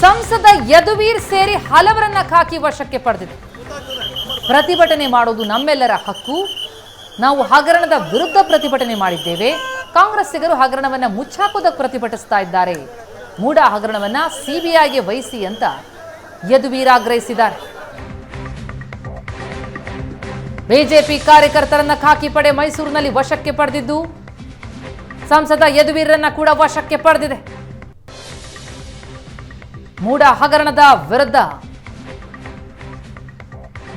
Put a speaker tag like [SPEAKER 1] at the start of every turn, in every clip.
[SPEAKER 1] ಸಂಸದ ಯದುವೀರ್ ಸೇರಿ ಹಲವರನ್ನ ಖಾಕಿ ವಶಕ್ಕೆ ಪಡೆದಿದೆ. ಪ್ರತಿಭಟನೆ ಮಾಡುವುದು ನಮ್ಮೆಲ್ಲರ ಹಕ್ಕು. ನಾವು ಹಗರಣದ ವಿರುದ್ಧ ಪ್ರತಿಭಟನೆ ಮಾಡಿದ್ದೇವೆ. ಕಾಂಗ್ರೆಸ್ಸಿಗರು ಹಗರಣವನ್ನ ಮುಚ್ಚಾಕೋದಕ್ಕೆ ಪ್ರತಿಭಟಿಸ್ತಾ ಇದ್ದಾರೆ. ಮೂಡ ಹಗರಣವನ್ನ ಸಿಬಿಐಗೆ ವಹಿಸಿ ಅಂತ ಯದುವೀರ್ ಆಗ್ರಹಿಸಿದ್ದಾರೆ. ಬಿಜೆಪಿ ಕಾರ್ಯಕರ್ತರನ್ನ ಖಾಕಿ ಪಡೆ ಮೈಸೂರಿನಲ್ಲಿ ವಶಕ್ಕೆ ಪಡೆದಿದ್ದು, ಸಂಸದ ಯದುವೀರನ್ನ ಕೂಡ ವಶಕ್ಕೆ ಪಡೆದಿದೆ. ಮೂಡ ಹಗರಣದ ವಿರುದ್ಧ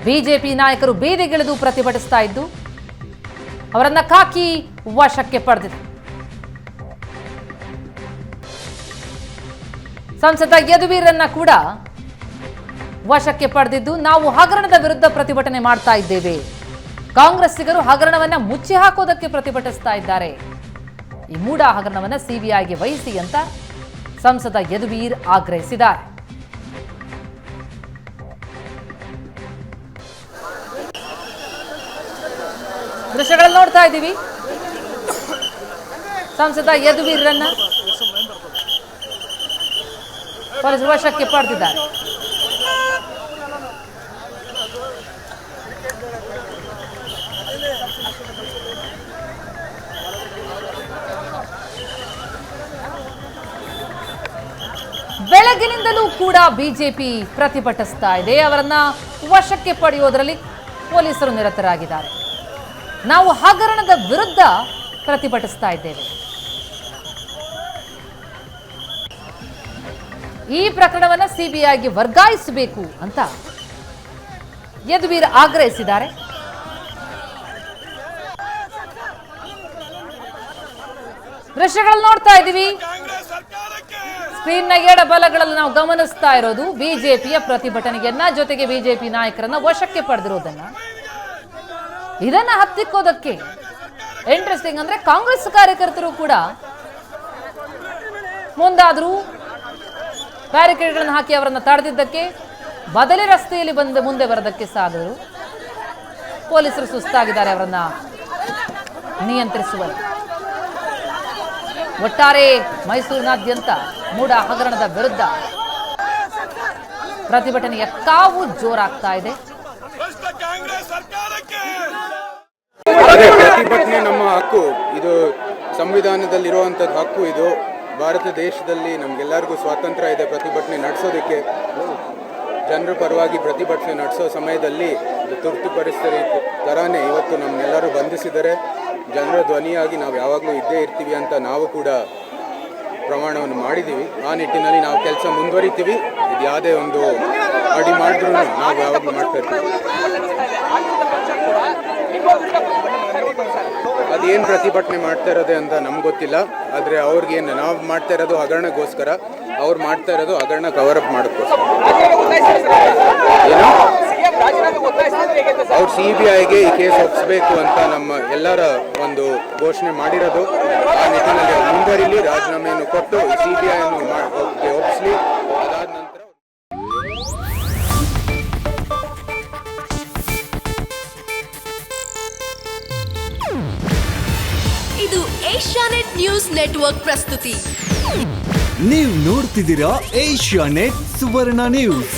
[SPEAKER 1] ಬಿಜೆಪಿ ನಾಯಕರು ಬೀದಿಗಿಳಿದು ಪ್ರತಿಭಟಿಸ್ತಾ ಇದ್ದು, ಅವರನ್ನ ಕಾಕಿ ವಶಕ್ಕೆ ಪಡೆದಿದೆ. ಸಂಸದ ಯದುವೀರನ್ನ ಕೂಡ ವಶಕ್ಕೆ ಪಡೆದಿದ್ದು, ನಾವು ಹಗರಣದ ವಿರುದ್ಧ ಪ್ರತಿಭಟನೆ ಮಾಡ್ತಾ ಇದ್ದೇವೆ. ಕಾಂಗ್ರೆಸ್ಸಿಗರು ಹಗರಣವನ್ನ ಮುಚ್ಚಿ ಹಾಕೋದಕ್ಕೆ ಪ್ರತಿಭಟಿಸ್ತಾ ಇದ್ದಾರೆ. ಈ ಮೂಡ ಹಗರಣವನ್ನ ಸಿಬಿಐಗೆ ವಹಿಸಿ ಅಂತ ಸಂಸದ ಯದುವೀರ್ ಆಗ್ರಹಿಸಿದ್ದಾರೆ. ದೃಶ್ಯಗಳಲ್ಲಿ ನೋಡ್ತಾ ಇದ್ದೀವಿ. ಸಂಸದ ಯದುವೀರನ್ನ ಪೊಲೀಸರು ವಶಕ್ಕೆ ಪಡೆದಿದ್ದಾರೆ. ಬೆಳಗಿನಿಂದಲೂ ಕೂಡ ಬಿಜೆಪಿ ಪ್ರತಿಭಟಿಸ್ತಾ ಇದೆ. ಅವರನ್ನ ವಶಕ್ಕೆ ಪಡೆಯುವುದರಲ್ಲಿ ಪೊಲೀಸರು ನಿರತರಾಗಿದ್ದಾರೆ. ನಾವು ಹಗರಣದ ವಿರುದ್ಧ ಪ್ರತಿಭಟಿಸ್ತಾ ಇದ್ದೇವೆ. ಈ ಪ್ರಕರಣವನ್ನ ಸಿಬಿಐಗೆ ವರ್ಗಾಯಿಸಬೇಕು ಅಂತ ಯದುವೀರ್ ಆಗ್ರಹಿಸಿದ್ದಾರೆ. ದೃಶ್ಯಗಳಲ್ಲಿ ನೋಡ್ತಾ ಇದ್ದೀವಿ. ಸ್ಕ್ರೀನ್ನ ಎಡ ಬಲಗಳಲ್ಲಿ ನಾವು ಗಮನಿಸ್ತಾ ಇರೋದು ಬಿಜೆಪಿಯ ಪ್ರತಿಭಟನೆಯನ್ನ ಜೊತೆಗೆ ಬಿಜೆಪಿ ನಾಯಕರನ್ನ ವಶಕ್ಕೆ ಪಡೆದಿರೋದನ್ನ. ಇದನ್ನ ಹತ್ತಿಕ್ಕೋದಕ್ಕೆ ಇಂಟ್ರೆಸ್ಟಿಂಗ್ ಅಂದ್ರೆ ಕಾಂಗ್ರೆಸ್ ಕಾರ್ಯಕರ್ತರು ಕೂಡ ಮುಂದಾದರೂ ಬ್ಯಾರಿಕೇಡ್ಗಳನ್ನು ಹಾಕಿ ಅವರನ್ನ ತಡೆದಿದ್ದಕ್ಕೆ ಬದಲಿ ರಸ್ತೆಯಲ್ಲಿ ಬಂದು ಮುಂದೆ ಬರೋದಕ್ಕೆ ಸಾಗರು ಪೊಲೀಸರು ಸುಸ್ತಾಗಿದ್ದಾರೆ, ಅವರನ್ನ ನಿಯಂತ್ರಿಸುವ ಒಟ್ಟಾರೆ ಮೈಸೂರಿನಾದ್ಯಂತ ಮೂಡ ಹಗರಣದ ವಿರುದ್ಧ ಪ್ರತಿಭಟನೆಯ ಕಾವು ಜೋರಾಗ್ತಾ ಇದೆ.
[SPEAKER 2] ಪ್ರತಿಭಟನೆ ನಮ್ಮ ಹಕ್ಕು. ಇದು ಸಂವಿಧಾನದಲ್ಲಿರುವಂಥದ್ದು ಹಕ್ಕು ಇದು. ಭಾರತ ದೇಶದಲ್ಲಿ ನಮಗೆಲ್ಲರಿಗೂ ಸ್ವಾತಂತ್ರ್ಯ ಇದೆ ಪ್ರತಿಭಟನೆ ನಡೆಸೋದಕ್ಕೆ. ಜನರ ಪರವಾಗಿ ಪ್ರತಿಭಟನೆ ನಡೆಸೋ ಸಮಯದಲ್ಲಿ ತುರ್ತು ಪರಿಸ್ಥಿತಿ ಥರನೇ ಇವತ್ತು ನಮ್ಮನ್ನೆಲ್ಲರೂ ಬಂಧಿಸಿದರೆ ಜನರ ಧ್ವನಿಯಾಗಿ ನಾವು ಯಾವಾಗಲೂ ಇದ್ದೇ ಇರ್ತೀವಿ ಅಂತ ನಾವು ಕೂಡ ಪ್ರಮಾಣವನ್ನು ಮಾಡಿದ್ದೀವಿ. ಆ ನಿಟ್ಟಿನಲ್ಲಿ ನಾವು ಕೆಲಸ ಮುಂದುವರಿತೀವಿ. ಇದು ಯಾವುದೇ ಒಂದು ಅಡಿ ಮಾಡಿದ್ರು ನಾವು ಯಾವಾಗಲೂ ಮಾಡ್ತಾ ಅದೇನು ಪ್ರತಿಭಟನೆ ಮಾಡ್ತಾ ಇರೋದೆ ಅಂತ ನಮ್ಗೆ ಗೊತ್ತಿಲ್ಲ. ಆದರೆ ಅವ್ರಿಗೇನು ನಾವು ಮಾಡ್ತಾ ಇರೋದು ಹಗರಣಕ್ಕೋಸ್ಕರ, ಅವ್ರು ಮಾಡ್ತಾ ಇರೋದು ಹಗರಣ ಕವರ್ ಅಪ್ ಮಾಡೋಕ್ಕೋಸ್ಕರ ಏನು ಅವ್ರು ಸಿ ಬಿ ಐಗೆ ಈ ಕೇಸ್ ಒಪ್ಪಿಸಬೇಕು ಅಂತ ನಮ್ಮ ಎಲ್ಲರ ಒಂದು ಘೋಷಣೆ ಮಾಡಿರೋದು. ಆ ನಿಟ್ಟಿನಲ್ಲಿ ಮುಂಬರಿಲಿ ರಾಜೀನಾಮೆಯನ್ನು ಕೊಟ್ಟು ಸಿ ಬಿ ಐಯನ್ನು ಒಪ್ಪಿಸಲಿ ಅದಾದ ನಂತರ
[SPEAKER 3] ಇದು ಏಷ್ಯಾನೆಟ್ ನ್ಯೂಸ್ ನೆಟ್ವರ್ಕ್ ಪ್ರಸ್ತುತಿ.
[SPEAKER 4] ನೀವು ನೋಡ್ತಿದ್ದೀರಾ ಏಷ್ಯಾನೆಟ್ ಸುವರ್ಣ ನ್ಯೂಸ್.